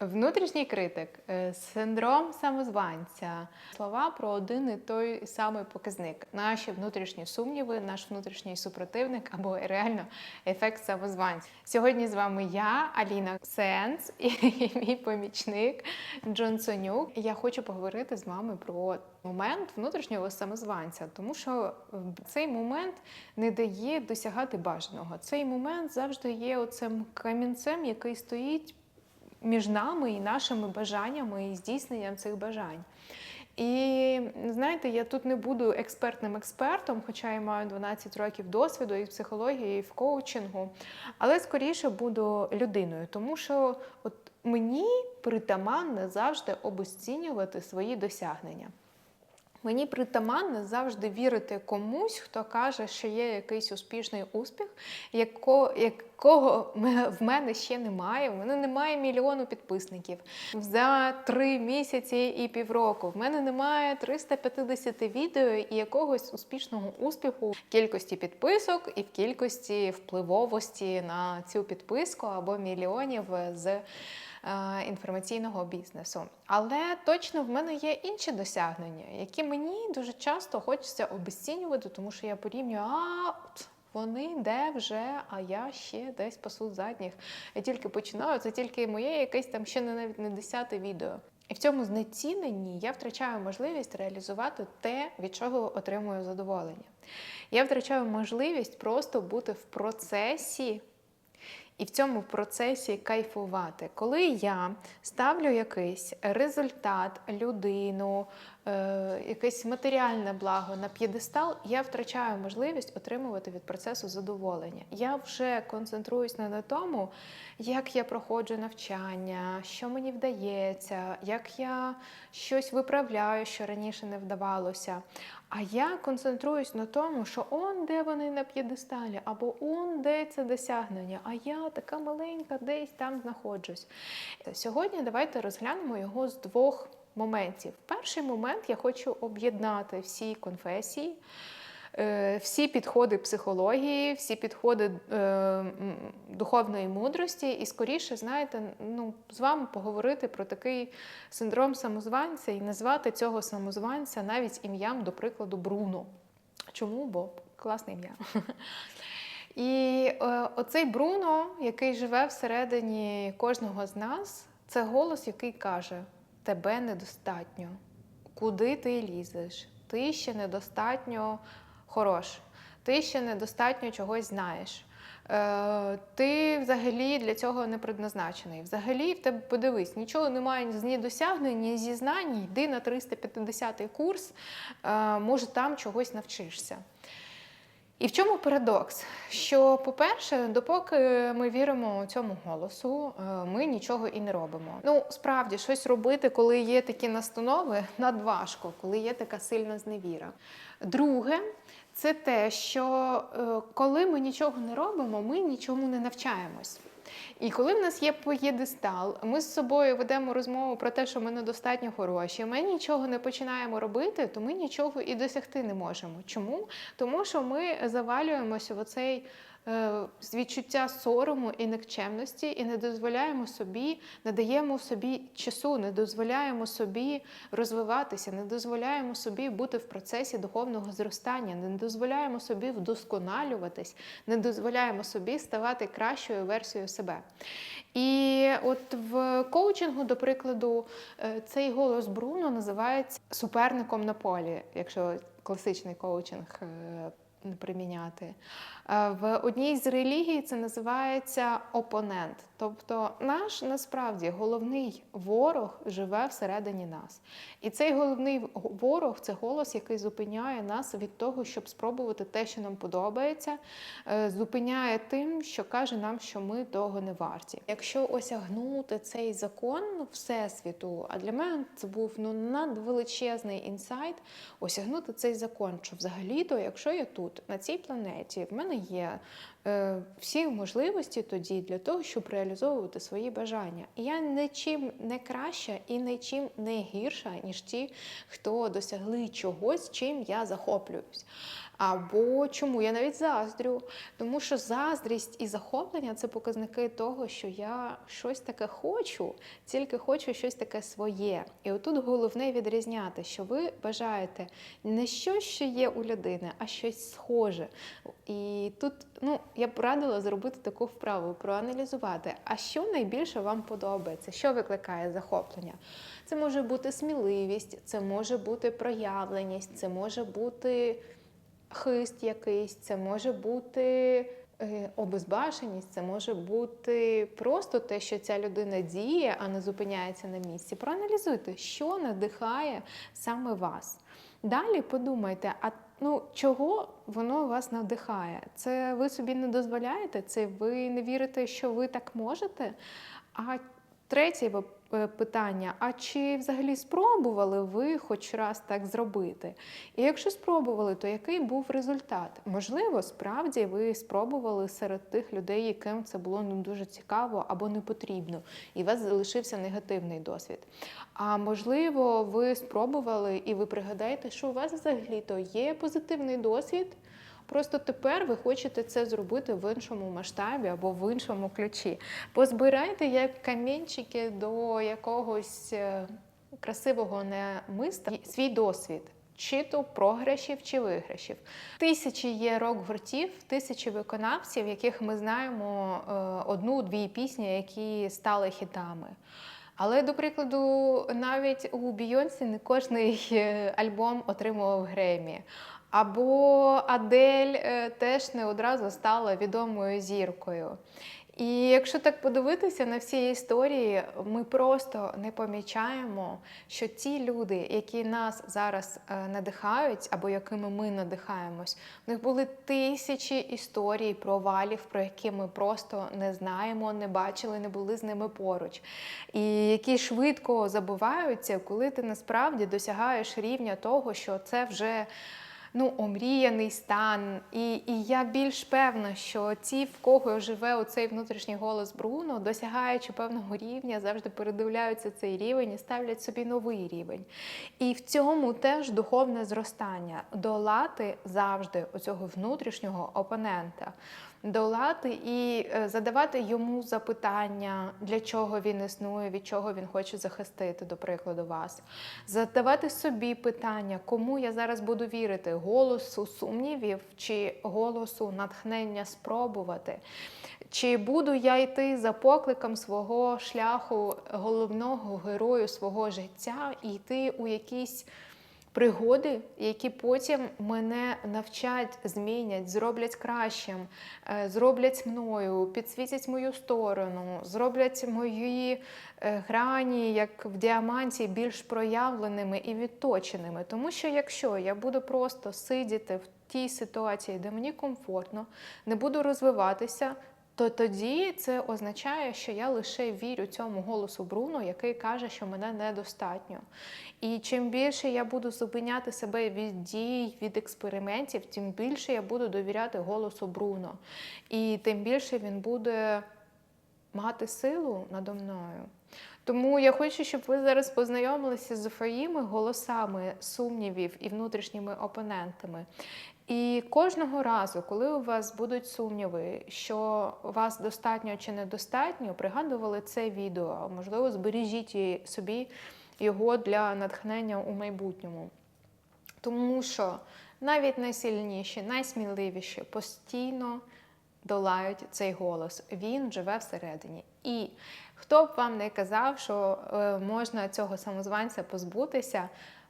Внутрішній критик, е, синдром самозванця, слова про один і той самий показник. Наші внутрішні сумніви, наш внутрішній супротивник або реально ефект самозванця. Сьогодні з вами я, Аліна Сенс, і мій помічник Джон Сонюк. Я хочу поговорити з вами про момент внутрішнього самозванця, тому що цей момент не дає досягати бажаного. Цей момент завжди є оцим камінцем, який стоїть між нами і нашими бажаннями і здійсненням цих бажань. І знаєте, я тут не буду експертним експертом, хоча я маю 12 років досвіду і в психології, і в коучингу, але скоріше буду людиною, тому що от мені притаманне завжди обесцінювати свої досягнення. Мені притаманне завжди вірити комусь, хто каже, що є якийсь успішний успіх, яко, якого в мене ще немає. В мене немає мільйону підписників за три місяці і півроку. В мене немає 350 відео і якогось успішного успіху в кількості підписок і в кількості впливовості на цю підписку або мільйонів з інформаційного бізнесу. Але точно в мене є інші досягнення, які мені дуже часто хочеться обесцінювати, тому що я порівнюю, а вони де вже, а я ще десь пасу задніх. Я тільки починаю, це тільки моє якесь там ще не навіть не десяте відео. І в цьому знеціненні я втрачаю можливість реалізувати те, від чого отримую задоволення. Я втрачаю можливість просто бути в процесі. І в цьому процесі кайфувати. Коли я ставлю якийсь результат, людину, якесь матеріальне благо на п'єдестал, я втрачаю можливість отримувати від процесу задоволення. Я вже концентруюсь не на тому, як я проходжу навчання, що мені вдається, як я щось виправляю, що раніше не вдавалося. А я концентруюсь на тому, що он де вони на п'єдесталі, або он де це досягнення, а я така маленька, десь там знаходжусь. Сьогодні давайте розглянемо його з двох моментів. Перший момент я хочу об'єднати всі конфесії. е, Всі підходи психології, всі підходи е, духовної мудрості, і скоріше, знаєте, ну, з вами поговорити про такий синдром самозванця і назвати цього самозванця навіть ім'ям, до прикладу, Бруно. Чому? Бо класне ім'я. І е, оцей Бруно, який живе всередині кожного з нас, це голос, який каже: тебе недостатньо. Куди ти лізеш? Ти ще недостатньо хорош, ти ще недостатньо чогось знаєш. Е, ти взагалі для цього не предназначений. Взагалі, в тебе подивись, нічого немає ні досягнень, ні зі знань, йди на 350-й курс, е, може там чогось навчишся. І в чому парадокс? Що, по-перше, допоки ми віримо цьому голосу, е, ми нічого і не робимо. Ну, справді, щось робити, коли є такі настанови, надважко, коли є така сильна зневіра. Друге, це те, що е, коли ми нічого не робимо, ми нічому не навчаємось. І коли в нас є поєдестал, ми з собою ведемо розмову про те, що ми недостатньо хороші, ми нічого не починаємо робити, то ми нічого і досягти не можемо. Чому? Тому що ми завалюємося в оцей з відчуття сорому і никчемності, і не дозволяємо собі, не даємо собі часу, не дозволяємо собі розвиватися, не дозволяємо собі бути в процесі духовного зростання, не дозволяємо собі вдосконалюватись, не дозволяємо собі ставати кращою версією себе. І от в коучингу, до прикладу, е, цей голос Бруно називається суперником на полі, якщо класичний коучинг е, приміняти. Е, В одній з релігій це називається опонент. Тобто наш насправді головний ворог живе всередині нас. І цей головний ворог це голос, який зупиняє нас від того, щоб спробувати те, що нам подобається, е, зупиняє тим, що каже нам, що ми того не варті. Якщо осягнути цей закон Всесвіту, а для мене це був ну надвеличезний інсайт, осягнути цей закон, що взагалі-то, якщо я тут, на цій планеті, в мене є всі можливості тоді для того, щоб реалізовувати свої бажання. І я нічим не краща і нічим не гірша, ніж ті, хто досягли чогось, чим я захоплююсь. Або чому я навіть заздрю, тому що заздрість і захоплення це показники того, що я щось таке хочу, тільки хочу щось таке своє. І отут головне відрізняти, що ви бажаєте не щось, що є у людини, а щось схоже. І тут ну, я б радила зробити таку вправу, проаналізувати, а що найбільше вам подобається, що викликає захоплення. Це може бути сміливість, це може бути проявленість, це може бути хист якийсь, це може бути е, обезбашеність, це може бути просто те, що ця людина діє, а не зупиняється на місці. Проаналізуйте, що надихає саме вас. Далі подумайте, а ну чого воно вас надихає? Це ви собі не дозволяєте? Це ви не вірите, що ви так можете? А третє е, питання: а чи взагалі спробували ви хоч раз так зробити? І якщо спробували, то який був результат? Можливо, справді ви спробували серед тих людей, яким це було не дуже цікаво або не потрібно, і у вас залишився негативний досвід. А можливо, ви спробували і ви пригадаєте, що у вас взагалі то є позитивний досвід. Просто тепер ви хочете це зробити в іншому масштабі або в іншому ключі. Позбирайте як камінчики до якогось е, красивого немиста свій досвід. Чи то програшів, чи виграшів. Тисячі є рок-гуртів, тисячі виконавців, яких ми знаємо е, одну-дві пісні, які стали хітами. Але, до прикладу, навіть у Бійонсі не кожний е, альбом отримував Гремі. Або Адель е, теж не одразу стала відомою зіркою. І якщо так подивитися на всі історії, ми просто не помічаємо, що ті люди, які нас зараз е, надихають, або якими ми надихаємось, в них були тисячі історій провалів, про які ми просто не знаємо, не бачили, не були з ними поруч. І які швидко забуваються, коли ти насправді досягаєш рівня того, що це вже ну, омріяний стан. І і я більш певна, що ті, в кого живе оцей внутрішній голос Бруно, досягаючи певного рівня, завжди передивляються цей рівень і ставлять собі новий рівень. І в цьому теж духовне зростання долати завжди оцього внутрішнього опонента долати і е, задавати йому запитання, для чого він існує, від чого він хоче захистити, до прикладу, вас. Задавати собі питання, кому я зараз буду вірити: голосу сумнівів чи голосу натхнення спробувати. Чи буду я йти за покликом свого шляху головного герою свого життя і йти у якісь пригоди, які потім мене навчать, змінять, зроблять кращим, е, зроблять мною, підсвітять мою сторону, зроблять мої е, грані, як в діаманті, більш проявленими і відточеними. Тому що якщо я буду просто сидіти в тій ситуації, де мені комфортно, не буду розвиватися, то тоді це означає, що я лише вірю цьому голосу Бруно, який каже, що мене недостатньо. І чим більше я буду зупиняти себе від дій, від експериментів, тим більше я буду довіряти голосу Бруно. І тим більше він буде мати силу надо мною. Тому я хочу, щоб ви зараз познайомилися з своїми голосами сумнівів і внутрішніми опонентами. І кожного разу, коли у вас будуть сумніви, що вас достатньо чи недостатньо, пригадували це відео, можливо, збережіть собі його для натхнення у майбутньому. Тому що навіть найсильніші, найсміливіші постійно долають цей голос. Він живе всередині. І хто б вам не казав, що е, можна цього самозванця позбутися,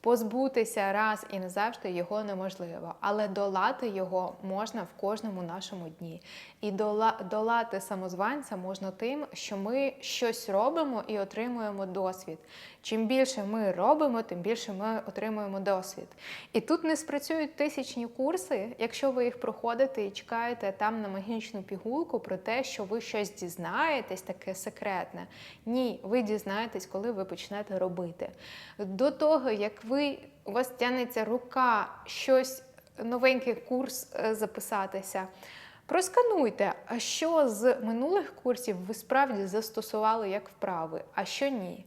Позбутися раз і назавжди його неможливо, але долати його можна в кожному нашому дні. І долати самозванця можна тим, що ми щось робимо і отримуємо досвід. Чим більше ми робимо, тим більше ми отримуємо досвід. І тут не спрацюють тисячні курси, якщо ви їх проходите і чекаєте там на магічну пігулку про те, що ви щось дізнаєтесь, таке секретне. Ні, ви дізнаєтесь, коли ви почнете робити. До того, як ви у вас тянеться рука щось новенький курс е, записатися. Проскануйте, а що з минулих курсів ви справді застосували як вправи, а що ні.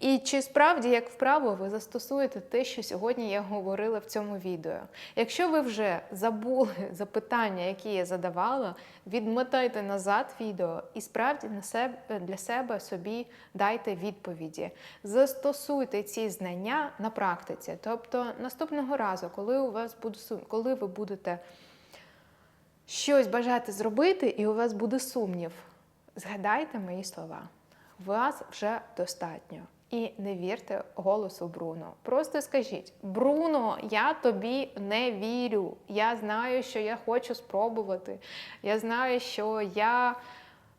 І чи справді як вправо ви застосуєте те, що сьогодні я говорила в цьому відео? Якщо ви вже забули запитання, які я задавала, відмотайте назад відео і справді для себе собі дайте відповіді. Застосуйте ці знання на практиці. Тобто наступного разу, коли у вас буде сум- коли ви будете щось бажаєте зробити, і у вас буде сумнів, згадайте мої слова. Вас вже достатньо. І не вірте голосу Бруно. Просто скажіть: Бруно, я тобі не вірю. Я знаю, що я хочу спробувати. Я знаю, що я.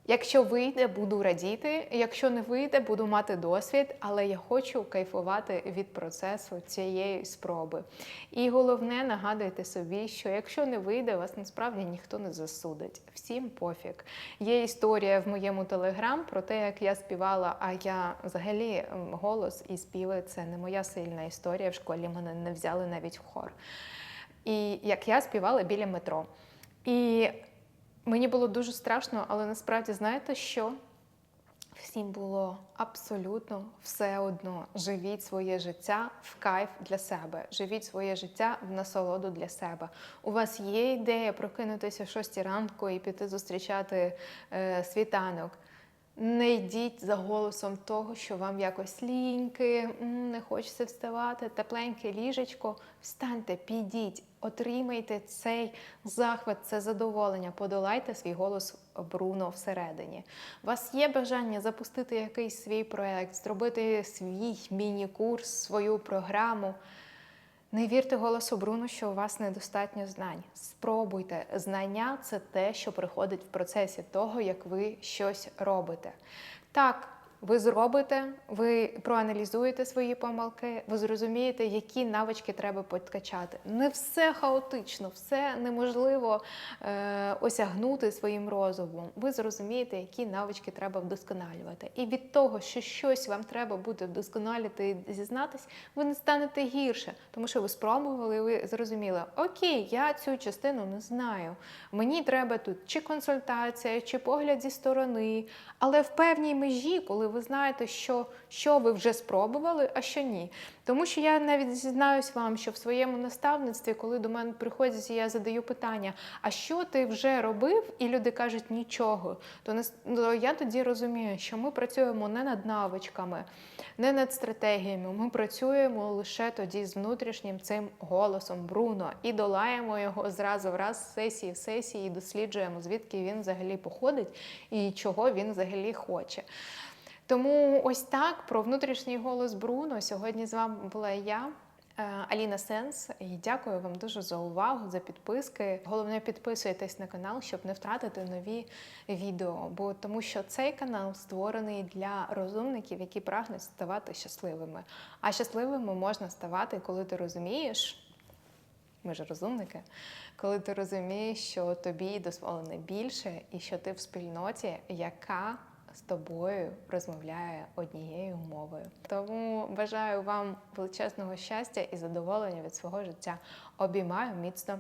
Якщо вийде, буду радіти. Якщо не вийде, буду мати досвід, але я хочу кайфувати від процесу цієї спроби. І головне, нагадуйте собі, що якщо не вийде, вас насправді ніхто не засудить. Всім пофіг. Є історія в моєму телеграм про те, як я співала. А я взагалі голос і співи це не моя сильна історія. В школі мене не взяли навіть в хор. І як я співала біля метро. І Мені було дуже страшно, але насправді знаєте що? Всім було абсолютно все одно. Живіть своє життя в кайф для себе. Живіть своє життя в насолоду для себе. У вас є ідея прокинутися о 6 ранку і піти зустрічати е, світанок. Не йдіть за голосом того, що вам якось ліньки, не хочеться вставати, тепленьке ліжечко. Встаньте, підіть, отримайте цей захват, це задоволення, подолайте свій голос Бруно всередині. У вас є бажання запустити якийсь свій проект, зробити свій міні-курс, свою програму. Не вірте голосу Бруно, що у вас недостатньо знань. Спробуйте. Знання це те, що приходить в процесі того, як ви щось робите. Так, ви зробите, ви проаналізуєте свої помилки, ви зрозумієте, які навички треба подкачати. Не все хаотично, все неможливо е, осягнути своїм розумом. Ви зрозумієте, які навички треба вдосконалювати. І від того, що щось вам треба буде вдосконалити і зізнатись, ви не станете гірше, тому що ви спробували, ви зрозуміли, окей, я цю частину не знаю. Мені треба тут чи консультація, чи погляд зі сторони, але в певній межі, коли ви знаєте, що, що ви вже спробували, а що ні. Тому що я навіть зізнаюсь вам, що в своєму наставництві, коли до мене приходять, і я задаю питання: а що ти вже робив? І люди кажуть нічого. То я тоді розумію, що ми працюємо не над навичками, не над стратегіями. Ми працюємо лише тоді з внутрішнім цим голосом Бруно і долаємо його зразу в раз з сесії в сесії, і досліджуємо, звідки він взагалі походить і чого він взагалі хоче. Тому ось так про внутрішній голос Бруно. Сьогодні з вами була я. е, Аліна Сенс, і дякую вам дуже за увагу, за підписки. Головне, підписуйтесь на канал, щоб не втратити нові відео. Бо тому, що цей канал створений для розумників, які прагнуть ставати щасливими. А щасливими можна ставати, коли ти розумієш. Ми ж розумники, коли ти розумієш, що тобі дозволено більше, і що ти в спільноті, яка з тобою розмовляє однією мовою. Тому бажаю вам величезного щастя і задоволення від свого життя. Обіймаю міцно.